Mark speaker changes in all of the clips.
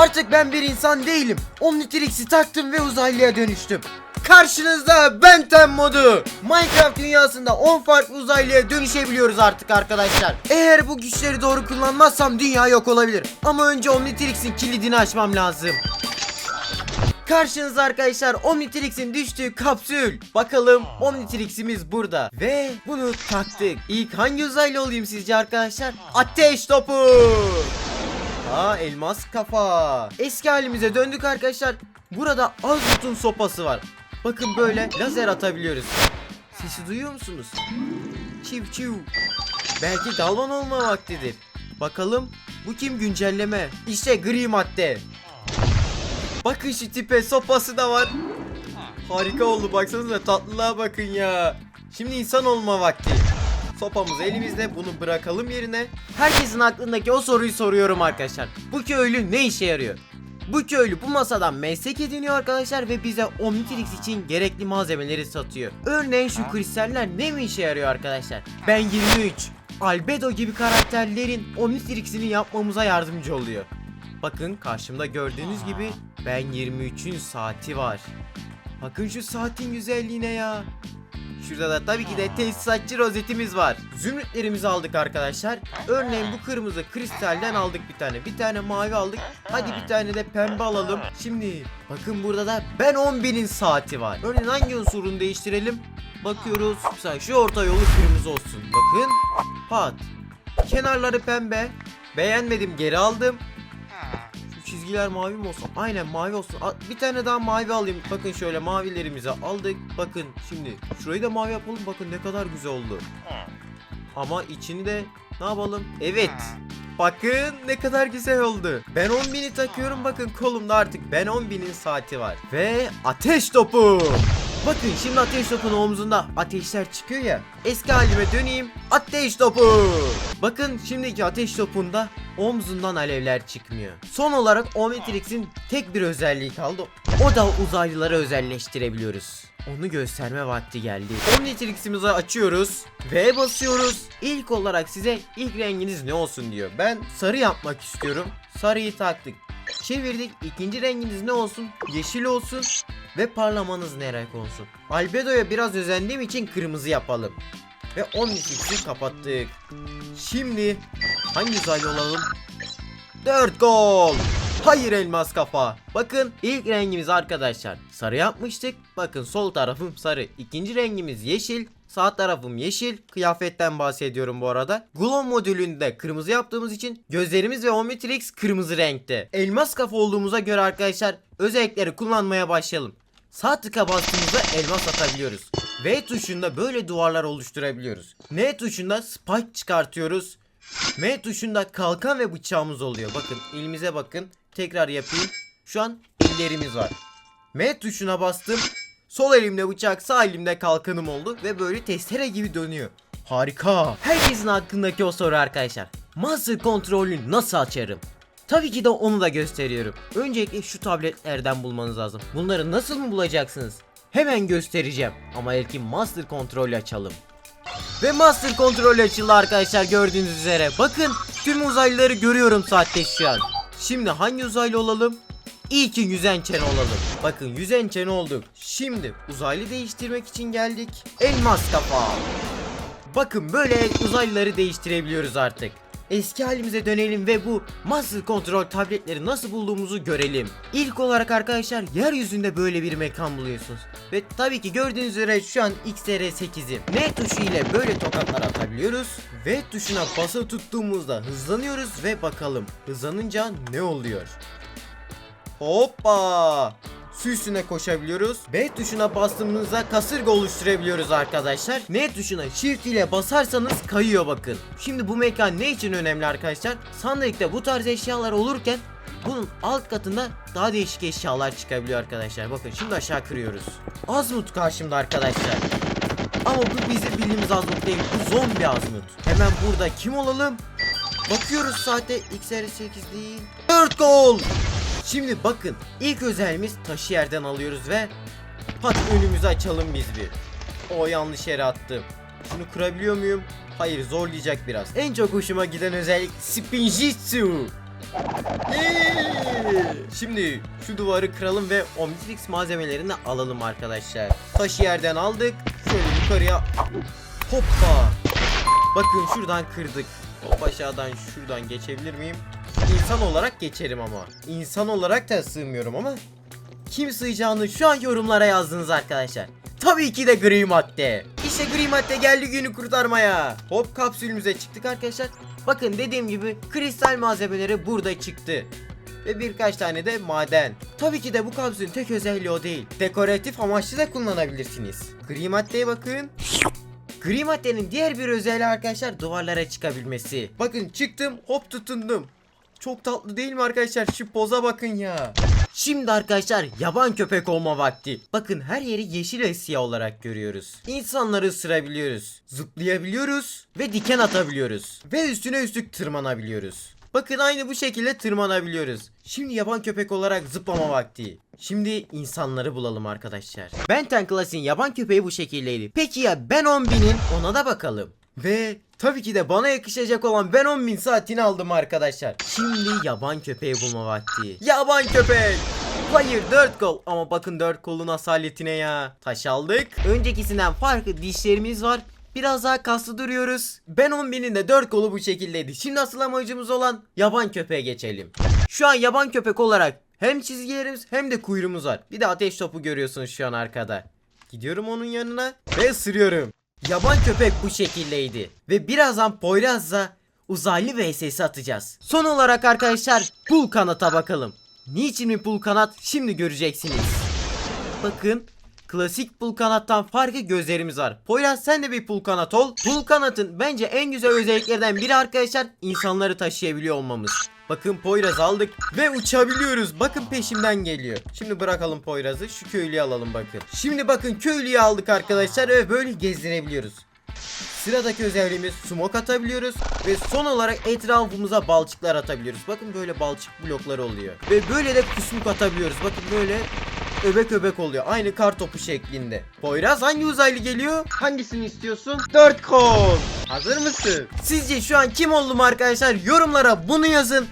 Speaker 1: Artık ben bir insan değilim. Omnitrix'i taktım ve uzaylıya dönüştüm. Karşınızda Benten modu. Minecraft dünyasında 10 farklı uzaylıya dönüşebiliyoruz artık arkadaşlar. Eğer bu güçleri doğru kullanmazsam dünya yok olabilir. Ama önce Omnitrix'in kilidini açmam lazım. Karşınızda arkadaşlar Omnitrix'in düştüğü kapsül. Bakalım Omnitrix'imiz burada. Ve bunu taktık. İlk hangi uzaylı olayım sizce arkadaşlar? Ateş topu. Aa elmas kafa. Eski halimize döndük arkadaşlar. Burada Azut'un sopası var. Bakın böyle lazer atabiliyoruz. Sesi duyuyor musunuz? Çiv çiv. Belki galvan olma vaktidir. Bakalım bu kim güncelleme? İşte gri madde. Bakın şu tipe sopası da var. Harika oldu baksanıza tatlılığa bakın ya. Şimdi insan olma vakti. Sopamız elimizde bunu bırakalım yerine. Herkesin aklındaki o soruyu soruyorum arkadaşlar. Bu köylü ne işe yarıyor? Bu köylü bu masadan meslek ediniyor arkadaşlar ve bize Omnitrix için gerekli malzemeleri satıyor. Örneğin şu kristaller ne mi işe yarıyor arkadaşlar? Ben 23. Albedo gibi karakterlerin Omnitrix'ini yapmamıza yardımcı oluyor. Bakın karşımda gördüğünüz gibi ben 23'ün saati var. Bakın şu saatin güzelliğine ya. Şurada da tabii ki de tesisatçı rozetimiz var. Zümrütlerimizi aldık arkadaşlar. Örneğin bu kırmızı kristalden aldık bir tane. Bir tane mavi aldık. Hadi bir tane de pembe alalım. Şimdi bakın burada da ben 11'in saati var. Örneğin hangi unsurunu değiştirelim? Bakıyoruz. Mesela şu orta yolu kırmızı olsun. Bakın. Pat. Kenarları pembe. Beğenmedim geri aldım. Çizgiler mavi mi olsun? Aynen mavi olsun. Bir tane daha mavi alayım. Bakın şöyle mavilerimizi aldık. Bakın şimdi şurayı da mavi yapalım. Bakın ne kadar güzel oldu. Ama içini de ne yapalım? Evet. Bakın ne kadar güzel oldu. Ben 10.000'i takıyorum bakın kolumda artık Ben 10.000'in saati var. Ve ateş topu. Bakın şimdi ateş topun omzunda ateşler çıkıyor ya. Eski halime döneyim. Ateş topu. Bakın şimdiki ateş topunda omzundan alevler çıkmıyor. Son olarak Omnitrix'in tek bir özelliği kaldı. O da uzaylıları özelleştirebiliyoruz. Onu gösterme vakti geldi. Omnitrix'imizi açıyoruz ve basıyoruz. İlk olarak size ilk renginiz ne olsun diyor. Ben sarı yapmak istiyorum. Sarıyı taktık. Çevirdik. İkinci renginiz ne olsun? Yeşil olsun. Ve parlamanız ne renk olsun? Albedo'ya biraz özendiğim için kırmızı yapalım. Ve Omnitrix'i kapattık. Şimdi hangi uzaylı olalım? 4 gol. Hayır elmas kafa. Bakın ilk rengimiz arkadaşlar sarı yapmıştık. Bakın sol tarafım sarı. İkinci rengimiz yeşil. Sağ tarafım yeşil. Kıyafetten bahsediyorum bu arada. Glow modülünde kırmızı yaptığımız için gözlerimiz ve Omnitrix kırmızı renkte. Elmas kafa olduğumuza göre arkadaşlar özellikleri kullanmaya başlayalım. Sağ tıka bastığımızda elmas atabiliyoruz. V tuşunda böyle duvarlar oluşturabiliyoruz. N tuşunda spike çıkartıyoruz. M tuşunda kalkan ve bıçağımız oluyor. Bakın elimize bakın. Tekrar yapayım. Şu an ellerimiz var. M tuşuna bastım. Sol elimde bıçak, sağ elimde kalkanım oldu ve böyle testere gibi dönüyor. Harika. Herkesin hakkındaki o soru arkadaşlar. Master kontrolünü nasıl açarım? Tabii ki de onu da gösteriyorum. Öncelikle şu tabletlerden bulmanız lazım. Bunları nasıl mı bulacaksınız? Hemen göstereceğim. Ama ilk Master kontrolü açalım. Ve Master kontrol açıldı arkadaşlar gördüğünüz üzere. Bakın tüm uzaylıları görüyorum saatte şu an. Şimdi hangi uzaylı olalım? İyi ki yüzen çene olalım. Bakın yüzen çene olduk. Şimdi uzaylı değiştirmek için geldik. Elmas kafa. Bakın böyle uzaylıları değiştirebiliyoruz artık. Eski halimize dönelim ve bu Master Control tabletleri nasıl bulduğumuzu görelim. İlk olarak arkadaşlar yeryüzünde böyle bir mekan buluyorsunuz. Ve tabii ki gördüğünüz üzere şu an XR8'im. N tuşu ile böyle tokatlar atabiliyoruz. V tuşuna basılı tuttuğumuzda hızlanıyoruz ve bakalım hızlanınca ne oluyor. Hoppa! Su üstüne koşabiliyoruz. B tuşuna bastığımızda kasırga oluşturabiliyoruz arkadaşlar. N tuşuna shift ile basarsanız kayıyor bakın. Şimdi bu mekan ne için önemli arkadaşlar? Sandıkta bu tarz eşyalar olurken bunun alt katında daha değişik eşyalar çıkabiliyor arkadaşlar. Bakın şimdi aşağı kırıyoruz. Azmut karşımda arkadaşlar. Ama bu bizim bildiğimiz Azmut değil. Bu zombi Azmut. Hemen burada kim olalım? Bakıyoruz saate XR8 değil. 4 gol. Şimdi bakın ilk özelimiz taşı yerden alıyoruz ve hadi önümüzü açalım biz bir. O yanlış yere attım. Şunu kırabiliyor muyum? Hayır zorlayacak biraz. En çok hoşuma giden özellik Spinjitsu. Yay! Şimdi şu duvarı kıralım ve Omnitrix malzemelerini alalım arkadaşlar. Taşı yerden aldık. Şöyle yukarıya hoppa. Bakın şuradan kırdık. Hop aşağıdan şuradan geçebilir miyim? İnsan olarak geçerim ama. İnsan olarak da sığmıyorum ama. Kim sığacağını şu an yorumlara yazdınız arkadaşlar. Tabii ki de gri madde. İşte gri madde geldi günü kurtarmaya. Hop kapsülümüze çıktık arkadaşlar. Bakın dediğim gibi kristal malzemeleri burada çıktı. Ve birkaç tane de maden. Tabii ki de bu kapsülün tek özelliği o değil. Dekoratif amaçlı da kullanabilirsiniz. Gri maddeye bakın. Gri maddenin diğer bir özelliği arkadaşlar duvarlara çıkabilmesi. Bakın çıktım hop tutundum. Çok tatlı değil mi arkadaşlar? Şu poza bakın ya. Şimdi arkadaşlar yaban köpek olma vakti. Bakın her yeri yeşil ve siyah olarak görüyoruz. İnsanları ısırabiliyoruz. Zıplayabiliyoruz ve diken atabiliyoruz. Ve üstüne üstlük tırmanabiliyoruz. Bakın aynı bu şekilde tırmanabiliyoruz. Şimdi yaban köpek olarak zıplama vakti. Şimdi insanları bulalım arkadaşlar. Benten Class'in yaban köpeği bu şekildeydi. Peki ya Ben 10.000'in ona da bakalım. Ve tabii ki de bana yakışacak olan Ben 10.000 saatini aldım arkadaşlar. Şimdi yaban köpeği bulma vakti. Yaban köpek! Hayır 4 kol ama bakın 4 kolun asaletine ya. Taş aldık. Öncekisinden farklı dişlerimiz var. Biraz daha kaslı duruyoruz. Ben 10.000'in de 4 kolu bu şekildeydi. Şimdi asıl amacımız olan yaban köpeğe geçelim. Şu an yaban köpek olarak hem çizgilerimiz hem de kuyruğumuz var. Bir de ateş topu görüyorsunuz şu an arkada. Gidiyorum onun yanına ve ısırıyorum. Yaban köpek bu şekildeydi. Ve birazdan Poyraz'la uzaylı vs atacağız. Son olarak arkadaşlar pul kanata bakalım. Niçin bir pul kanat şimdi göreceksiniz. Bakın klasik pul kanattan farkı gözlerimiz var. Poyraz sen de bir pul kanat ol. Pul kanatın bence en güzel özelliklerden biri arkadaşlar insanları taşıyabiliyor olmamız. Bakın Poyraz aldık ve uçabiliyoruz. Bakın peşimden geliyor. Şimdi bırakalım Poyraz'ı. Şu köylüyü alalım bakın. Şimdi bakın köylüyü aldık arkadaşlar ve böyle gezdirebiliyoruz. Sıradaki özelliğimiz smoke atabiliyoruz ve son olarak etrafımıza balçıklar atabiliyoruz. Bakın böyle balçık blokları oluyor. Ve böyle de kusmuk atabiliyoruz. Bakın böyle öbek öbek oluyor. Aynı kar topu şeklinde. Poyraz hangi uzaylı geliyor?
Speaker 2: Hangisini istiyorsun? Dört kol. Hazır mısın?
Speaker 1: Sizce şu an kim oldum arkadaşlar? Yorumlara bunu yazın.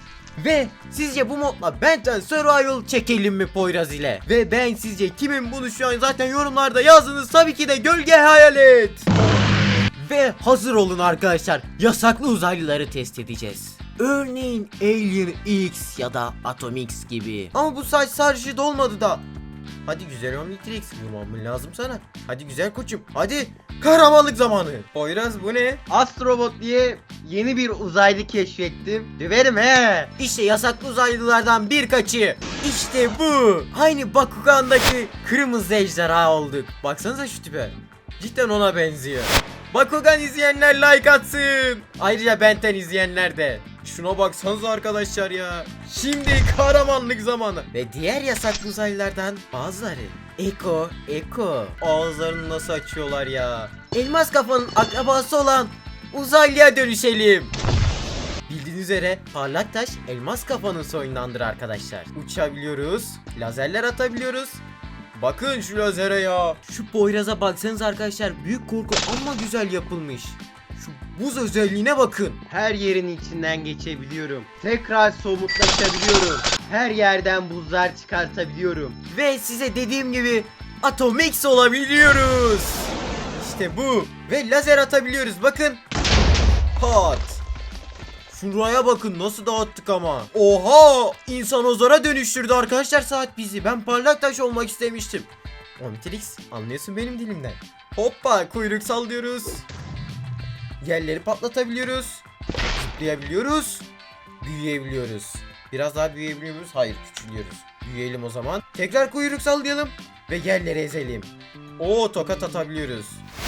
Speaker 1: Ve sizce bu modla Benten Survival çekelim mi Poyraz ile? Ve ben sizce kimin bunu şu an zaten yorumlarda yazdınız tabii ki de Gölge Hayalet. Ve hazır olun arkadaşlar. Yasaklı uzaylıları test edeceğiz. Örneğin Alien X ya da Atom X gibi. Ama bu saç sarışı olmadı da. Hadi güzel Omnitrix vurmam lazım sana. Hadi güzel koçum. Hadi kahramanlık zamanı. Poyraz bu ne?
Speaker 2: Astrobot diye yeni bir uzaylı keşfettim. Döverim he.
Speaker 1: İşte yasaklı uzaylılardan birkaçı. İşte bu. Aynı Bakugan'daki kırmızı ejderha olduk. Baksanıza şu tipe. Cidden ona benziyor. Bakugan izleyenler like atsın. Ayrıca Benten izleyenler de. Şuna baksanıza arkadaşlar ya. Şimdi kahramanlık zamanı. Ve diğer yasaklı uzaylılardan bazıları. Eko, Eko. Ağızlarını nasıl açıyorlar ya. Elmas kafanın akrabası olan uzaylıya dönüşelim. Bildiğiniz üzere parlak taş elmas kafanın soyundandır arkadaşlar. Uçabiliyoruz, lazerler atabiliyoruz. Bakın şu lazere ya. Şu Poyraz'a baksanız arkadaşlar büyük korku ama güzel yapılmış. Buz özelliğine bakın.
Speaker 2: Her yerin içinden geçebiliyorum. Tekrar somutlaşabiliyorum. Her yerden buzlar çıkartabiliyorum.
Speaker 1: Ve size dediğim gibi Atomix olabiliyoruz. İşte bu. Ve lazer atabiliyoruz bakın. Pat. Şuraya bakın nasıl dağıttık ama. Oha! İnsanozora dönüştürdü arkadaşlar saat bizi. Ben parlak taş olmak istemiştim. Omnitrix anlıyorsun benim dilimden. Hoppa kuyruk sallıyoruz. Yerleri patlatabiliyoruz. Zıplayabiliyoruz. Büyüyebiliyoruz. Biraz daha büyüyebiliyor muyuz? Hayır küçülüyoruz. Büyüyelim o zaman. Tekrar kuyruk sallayalım. Ve yerleri ezelim. Oo tokat atabiliyoruz.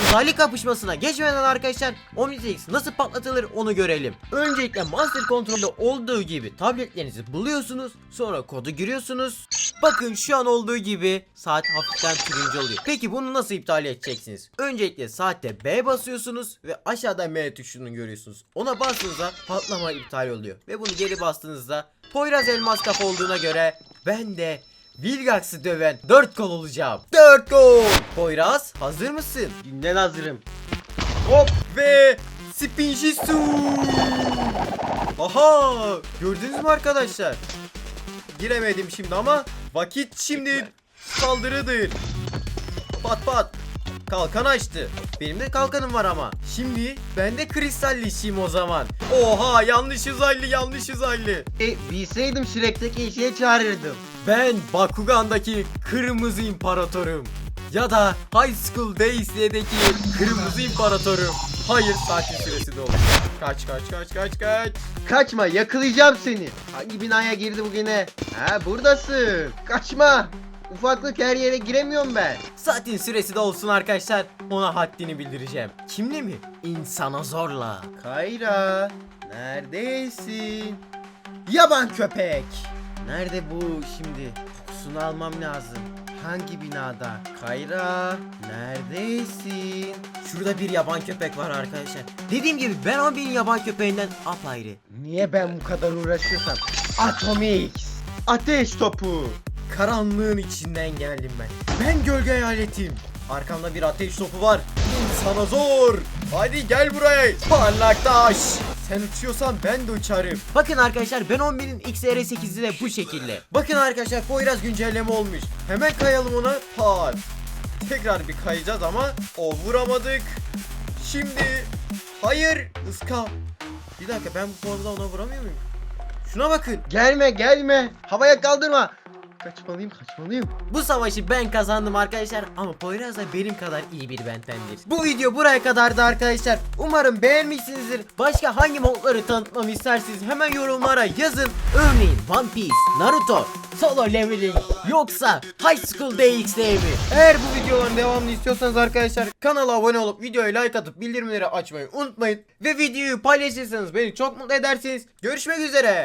Speaker 1: Uzaylı kapışmasına geçmeden arkadaşlar Omnitrix nasıl patlatılır onu görelim. Öncelikle Master Control'de olduğu gibi tabletlerinizi buluyorsunuz. Sonra kodu giriyorsunuz. Bakın şu an olduğu gibi saat hafiften turuncu oluyor. Peki bunu nasıl iptal edeceksiniz? Öncelikle saatte B basıyorsunuz ve aşağıda M tuşunu görüyorsunuz. Ona bastığınızda patlama iptal oluyor. Ve bunu geri bastığınızda Poyraz elmas kafa olduğuna göre ben de Vilgax'ı döven 4 kol olacağım. 4 kol. Poyraz hazır mısın?
Speaker 2: Günden hazırım.
Speaker 1: Hop ve Spinjitzu. Aha gördünüz mü arkadaşlar? Giremedim şimdi ama vakit şimdi saldırıdır. Pat pat. Kalkan açtı. Benim de kalkanım var ama. Şimdi ben de kristallişiyim o zaman. Oha yanlış uzaylı yanlış uzaylı.
Speaker 2: E, bilseydim Shrek'teki işe çağırırdım.
Speaker 1: Ben Bakugan'daki kırmızı imparatorum. Ya da High School DxD'deki kırmızı imparatorum. Hayır saatin süresi doldu. Kaç kaç kaç kaç kaç.
Speaker 2: Kaçma yakalayacağım seni. Hangi binaya girdi bu yine? Ha buradasın. Kaçma. Ufaklık her yere giremiyorum ben.
Speaker 1: Saatin süresi de olsun arkadaşlar. Ona haddini bildireceğim. Kimle mi? İnsana zorla.
Speaker 2: Kayra. Neredesin? Yaban köpek. Nerede bu şimdi? Kokusunu almam lazım. Hangi binada? Kayra. Neredesin?
Speaker 1: Şurada bir yaban köpek var arkadaşlar. Dediğim gibi ben o bir yaban köpeğinden apayrı.
Speaker 2: Niye ben bu kadar uğraşıyorsam? Atomix. Ateş topu.
Speaker 1: Karanlığın içinden geldim ben. Ben gölge hayaletim. Arkamda bir ateş topu var. İnsana zor. Hadi gel buraya. Parlak taş. Sen uçuyorsan ben de uçarım. Bakın arkadaşlar ben 11'in XR8'i de bu şekilde. Bakın arkadaşlar Poyraz güncelleme olmuş. Hemen kayalım ona. Pat. Tekrar bir kayacağız ama o vuramadık. Şimdi hayır ıska. Bir dakika ben bu pozda ona vuramıyor muyum? Şuna bakın.
Speaker 2: Gelme gelme. Havaya kaldırma. Kaçmalıyım kaçmalıyım.
Speaker 1: Bu savaşı ben kazandım arkadaşlar ama Poyraz da benim kadar iyi bir bentendir. Bu video buraya kadardı arkadaşlar. Umarım beğenmişsinizdir. Başka hangi modları tanıtmamı isterseniz hemen yorumlara yazın. Örneğin One Piece, Naruto, Solo Leveling yoksa High School DxD mi? Eğer bu videoların devamını istiyorsanız arkadaşlar kanala abone olup videoya like atıp bildirimleri açmayı unutmayın. Ve videoyu paylaşırsanız beni çok mutlu edersiniz. Görüşmek üzere.